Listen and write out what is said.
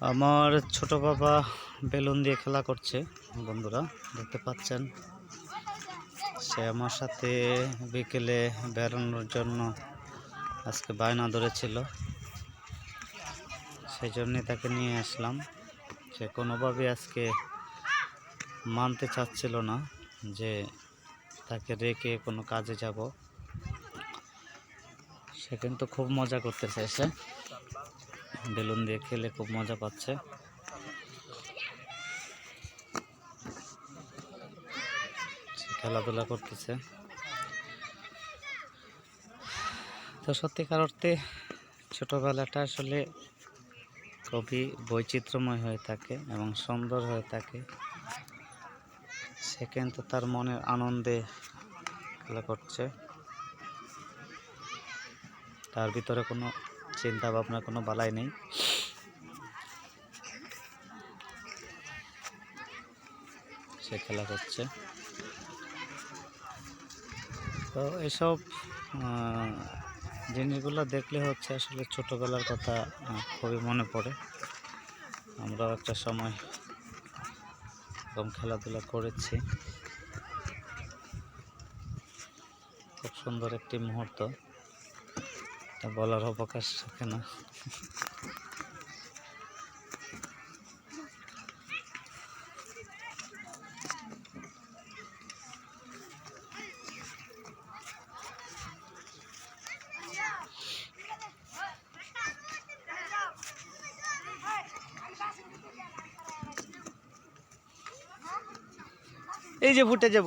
আমার ছোট বাবা বেলুন দিয়ে খেলা করছে, বন্ধুরা, দেখতে পাচ্ছেন? সে আমার সাথে বিকেলে বেড়ানোর জন্য আজকে বায়না ধরেছিল। সেই জন্যে তাকে নিয়ে আসলাম। সে কোনোভাবে আজকে মানতে চাচ্ছিল না যে তাকে রেখে কোনো কাজে যাব। সে কিন্তু খুব মজা করতে চাইছে বেলুন দিয়ে খেলে খুব মজা পাচ্ছে। খেলাধুলা করতেছে। তো সত্যিকার অর্থে ছোটোবেলাটা আসলে খুবই বৈচিত্র্যময় হয়ে থাকে এবং সুন্দর হয়ে থাকে। সে কিন্তু তার মনের আনন্দে খেলা করছে। তার ভিতরে কোনো চিন্তা ভাবনা কোনো বালাই নেই। সে খেলা করছে। তো এসব জিনিসগুলো দেখলে হচ্ছে আসলে ছোটোবেলার কথা খুবই মনে পড়ে। আমরাও একটা সময় এরকম খেলাধুলা করেছি। খুব সুন্দর একটি মুহূর্ত। বলার অবকাশ থাকে না। এই যে ফুটে যাব।